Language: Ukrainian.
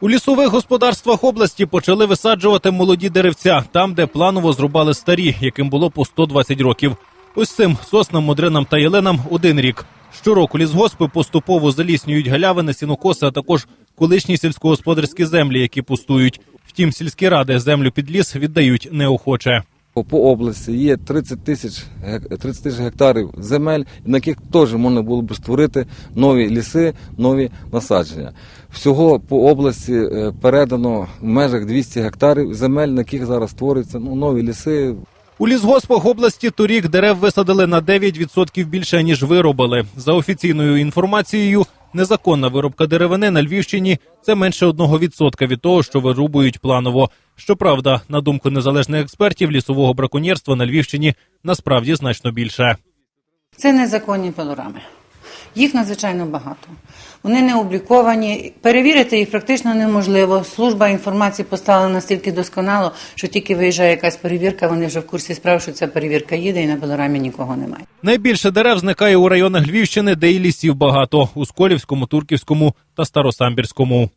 У лісових господарствах області почали висаджувати молоді деревця там, де планово зрубали старі, яким було по 120 років. Ось цим соснам, модринам та єленам один рік. Щороку лісгоспи поступово заліснюють галявини, сінокоси, а також колишні сільськогосподарські землі, які пустують. Втім, сільські ради землю під ліс віддають неохоче. По- області є 30 тисяч гек- 30 тисяч гектарів земель, на яких теж можна було б створити нові ліси, нові насадження. Всього по області е, передано в межах 200 гектарів земель, на яких зараз створюються ну, нові ліси, У лісгоспах області торік дерев висадили на 9% більше, ніж виробили. За офіційною інформацією, незаконна вирубка деревини на Львівщині це менше 1% від того, що вирубують планово. Щоправда, на думку незалежних експертів, лісового браконьєрства на Львівщині насправді значно більше. Це незаконні панорами. Їх надзвичайно багато. Вони не обліковані. Перевірити їх практично неможливо. Служба інформації поставила настільки досконало, що тільки виїжджає якась перевірка, вони вже в курсі справ, що ця перевірка їде, і на белорамі нікого немає. Найбільше дерев зникає у районах Львівщини, де і лісів багато у Сколівському, Турківському та Старосамбірському.